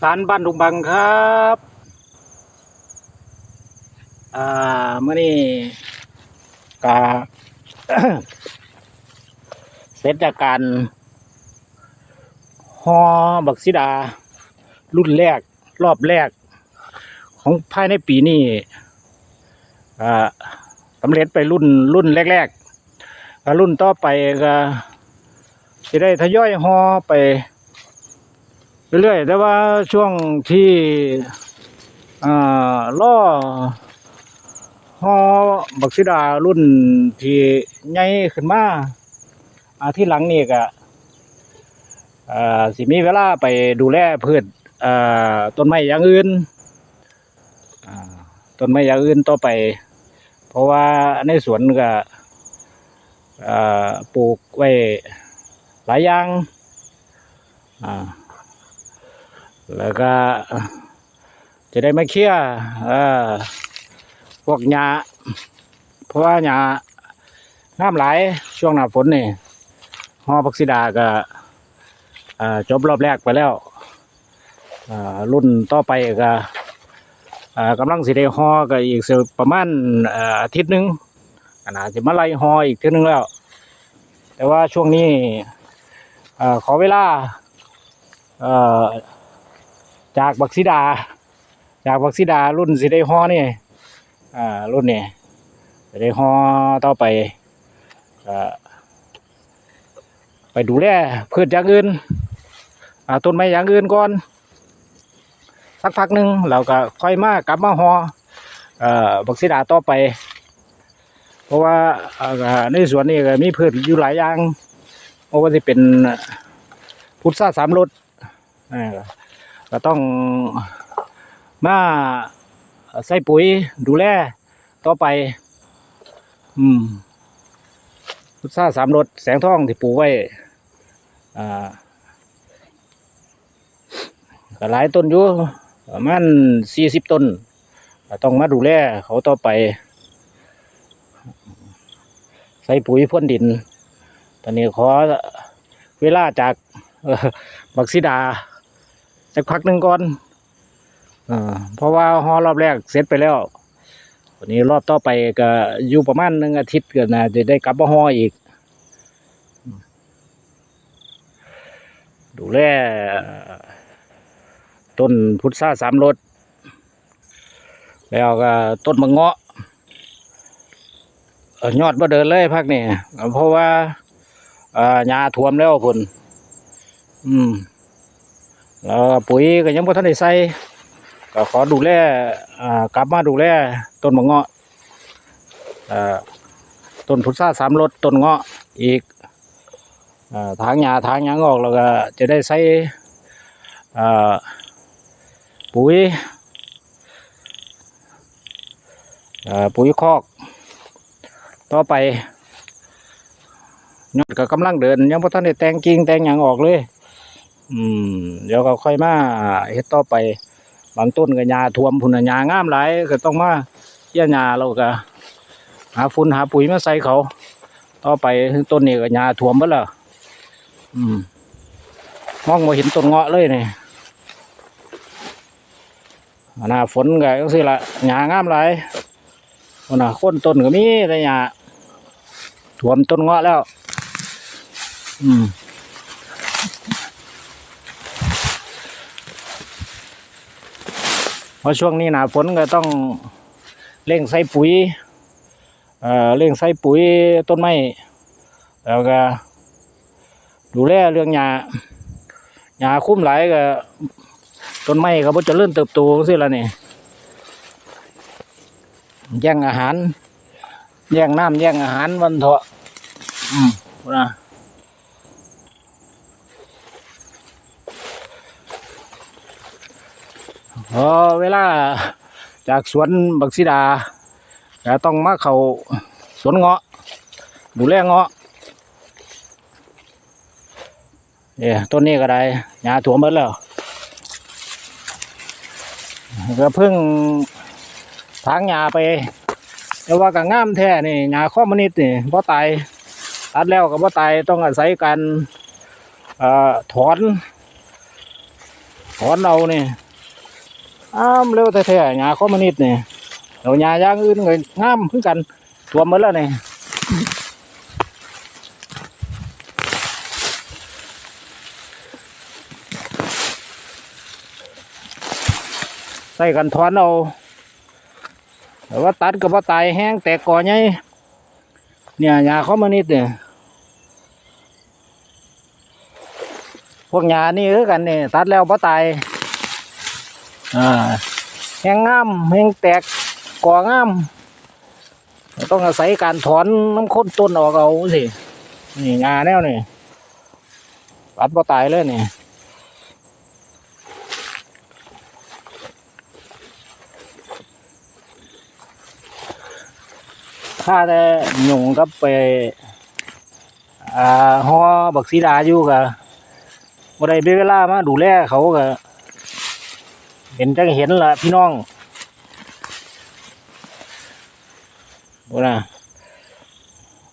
สารบ้านดุงบังครับอ่าเมื่อนี้กาเสร็จจากการฮอบักซิดา รุ่นแรกรอบแรก ของภายในปีนี้อ่าสำเร็จไปรุ่นรุ่นแรกๆรุ่นต่อไปก็จะได้ทยอยฮอไป เรื่อยๆแต่ว่าช่วงที่ล่อฮอบักซิดารุ่นที่ใหญ่ขึ้นมาอาที่หลังนี่ก็สิมีเวลาไปดูแลพืชต้นไม้อย่างอื่นต้นไม้อย่างอื่นต่อไป เพราะว่าในสวนก็ปลูกไว้หลายอย่างอ่า แล้วก็จะได้ไม่เครียดพวกหญ้าเพราะว่าหญ้าน้ำไหลช่วงหน้าฝนนี่ฮอพักซิดาก็จบรอบแรกไปแล้วรุ่นต่อไปก็กำลังสิได้ฮอก็อีกประมาณอาทิตย์หนึ่งก็น่าจะมาไล่ฮออีกเทีนึงแล้ว แต่ว่าช่วงนี้อขอเวลาอ จากบักซิดา จากบักซิดารุ่นสิได้ฮอนี่อ่ารุ่นนี้สิได้ฮอต่อไปอ่าไปดูแลพืชอย่างอื่นอ่าต้นไม้อย่างอื่นก่อน สักพักหนึ่งเราก็ค่อยมากลับมาฮออ่อบักซิดาต่อไป เพราะว่าอ่าในสวนนี่ก็มีพืชอยู่หลายอย่างเพราะว่าจะเป็นพุทราสามรสอ่า ก็ต้องมาใส่ปุ๋ยดูแลต่อไป อืมพุทราสามรสแสงทองที่ปลูกไว้อ่าก็หลายต้นอยู่ประมาณสี่สิบต้นต้องมาดูแลเขาต่อไป ใส่ปุ๋ยพ่นดิน ตอนนี้ขอเวลาจากบักซิดา สักพักหนึ่งก่อนอเพราะว่าฮอรอบแรกเสร็จไปแล้ววันนี้รอบต่อไปก็อยู่ประมาณหนึ่งอาทิตย์ก็น่าจะได้กลับมาฮออีก ดูแลต้นพุทราสามรสแล้วก็ต้นมะเงาะเอ่อยอดมาเดินเลยพักนี่เพราะว่าอ่าหญ้าท่วมแล้วพุ่นอืม แล้วปุ๋ยก็ยังบ่ทันได้ใส่ก็ขอดูแลอ่ากลับมาดูแลต้นมะเงาะอ่าต้นพุทราสามรสต้นเงาะอีกอ่าทางหญ้าทางหยังออกแล้วก็จะได้ใส่อ่าปุ๋ยอ่าปุ๋ยคอก ต่อไปยอดก็กำลังเดิน ยังบ่ทันได้แต่งกิ่งแต่งหยังออกเลย อืม เดี๋ยวก็ค่อยมาเฮ็ดต่อไป บางต้นก็หญ้าท่วมพุ่นน่ะหญ้างามหลายก็ต้องมาเยี่ยหญ้าเราก็หาฝุ่นหาปุ๋ยมาใส่เขา ต่อไปต้นนี้ก็หญ้าท่วมหมดแล้วอืมมองบ่เห็นต้นเงาะเลยนี่หน้าฝนก็จังซี่ล่ะหญ้างามหลายพุ่นน่ะคนต้นก็มีแต่หญ้าท่วมต้นเงาะแล้ว อืม เพราะช่วงนี้หนาฝนก็ต้องเร่งใส่ปุ๋ยเอ่อเร่งใส่ปุ๋ยต้นไม้แล้วก็ดูแลเรื่องหญ้าหญ้าคุ้มหลายก็ต้นไม้ก็บ่จะเริ่มเติบโตสิละนี่แย่งอาหาร แย่งน้ำแย่งอาหารวันเถอะอืมนะ พอเวลาจากสวนบักซิดาก็ต้องมาเข้าสวนเงาะ ดูแลเงาะเนี่ยต้นนี้ก็ได้หญ้าถั่วมหมดแล้วก็เพิ่งทางหญ้าไปแต่ว่าก็งามแท้นี่หญ้าข้อมนิดนี่บ่ตายตัดแล้วก็บ่ตายต้องอาศัยการถอนถอนเอาเนี่ย อ้ามเร็วแท้ๆหญ้าคอมนิสต์เนี่ยเอาหญ้าอย่างอื่นก็งามคือกันตัวมหมดแล้วเนี่ยใส่กันถอนเอาแต่ว่าตัดก็บ่ตายแห้งแตกกอใหญ่เนี่ยหญ้าคอมมิวนิสต์เนี่ยพวกหญ้านี่คือกันนี่ตัดแล้วบ่ตาย อ่าแห้งงามแห้งแตกก่องาม ต้องอาศัยการถอนน้ำข้นต้นออกเอาสินี่หญ้าแนวนี่ตัดบ่ตายเลยนี่ข้าแต่หยุ่งกับไปอ่าฮอบักสีดาอยู่กับบ่ได้เวลามาดูแลเขาก็ เห็นจังเห็นล่ะพี่น้องบ่นะ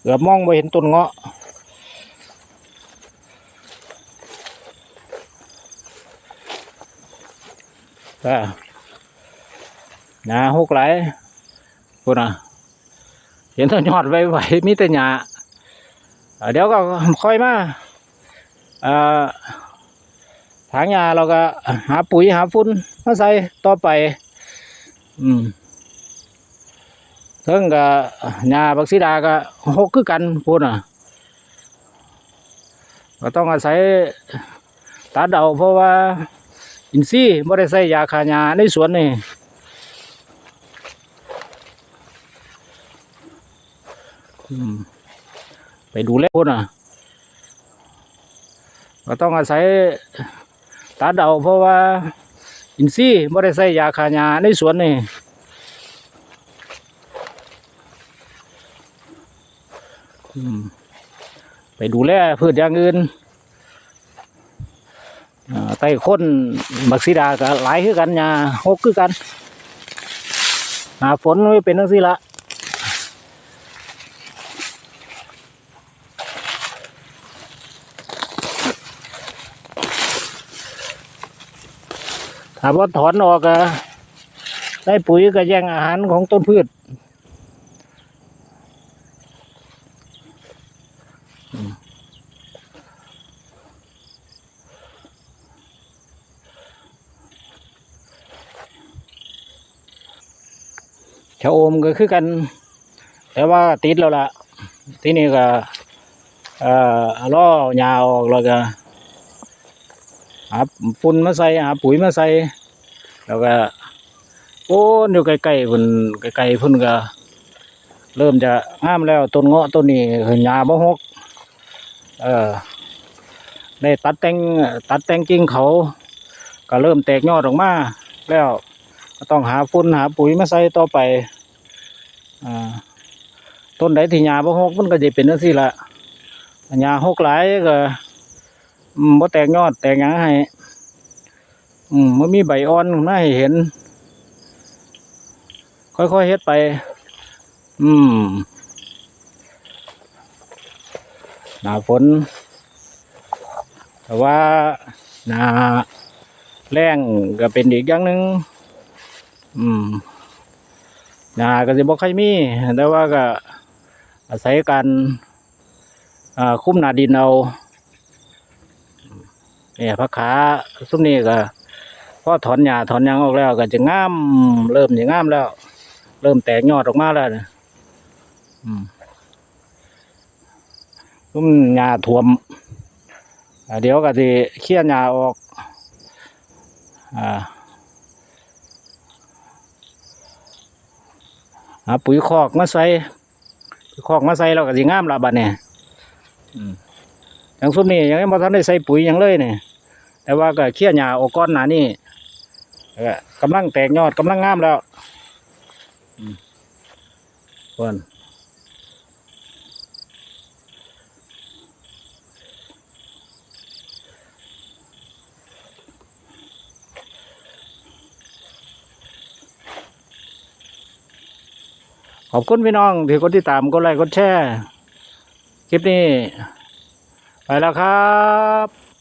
เกือบมองบ่เห็นต้นเงาะก็หญ้าหกหลายพุ่นน่ะเห็นต้นยอดไว้ๆมีแต่หญ้าอ่าเดี๋ยวก็ค่อยมาอ่า ถางยาเราก็หาปุ๋ยหาฝุ่นมาใส่ต่อไป อืมเทิงกับยาบักซีดาก็หกคือกันพูดน่ะก็ต้องอาศัยตัดเอาเพราะว่า อินทรีย์ไม่ได้ใส่ยาฆ่าหญ้าในสวนนี่ไปดูแลพูดน่ะก็ต้องอาศัย ตัดเอาเพราะว่าอินทรีย์ไม่ได้ใส่ยาฆ่าหญ้าในสวนนี่ไปดูแลพืชอย่างอื่นไต้ข้นบักซีดาก็หลายคือกันหญ้าหกคือกัน หนาฝนไม่เป็นทั้งสิละ ถ้าว่าถอนออกอะได้ปุ๋ยก็แย่งอาหารของต้นพืชอืมชะอมก็คือกัน แต่ว่าติดแล้วล่ะ ที่นี่ก็เอ่อล่อหญ้าออกแล้วก็ หาฝุ่นมาใส่หาปุ๋ยมาใส่แล้วก็โอ้อยู่ไกลๆพุ่นไกลๆพุ่นก็ เริ่มจะงามแล้วต้นเงาะต้นนี้คือหญ้าบ่ฮกเออได้ตัดแต่งตัดแต่งกิ่งเขา ก็เริ่มแตกยอดออกมาแล้วก็ต้องหาฝุ่นหาปุ๋ยมาใส่ต่อไปอ่าต้นใดที่หญ้าบ่ฮกมันก็จะเป็นจังซี่ละหญ้าฮกหลายก็ บ่แตกยอดแตกหยังให้อืมมันมีใบอ่อนมาให้เห็น ค่อยๆเฮ็ดไป อืม หนาฝน แต่ว่าหนาแรงก็เป็นอีกอย่างหนึ่งอืมหนาก็สิบ่ค่อยมี แต่ว่าก็อาศัยการคุ้มหนาดินเอา เนี่ยพักขาซุ้มนี้ก็พอถอนหญ้าถอนยังออกแล้ว ก็จะงามเริ่มจะงามแล้ว เริ่มแตกยอดออกมาแล้วนะอืมซุ้มหญ้าท่วมเดี๋ยวก็จะเคี่ยนหญ้าออก อ่าหาปุ๋ยคอกมาใส่ปุ๋ยคอกมาใส่แล้วก็สิงามละบัดเนี่ยอืมย่างซุมนี้ยังไม่มาทันได้ใส่ปุ๋ยยังเลยเนี่ย แต่ว่าก็เคี่ยหญ้าออกก้อนหนานี่เออกำลังแตกยอดกำลังงามแล้วเพิ่นขอบคุณพี่น้องที่กดติดตามกดไลค์กดแชร์ คลิปนี้ ไปแล้วครับ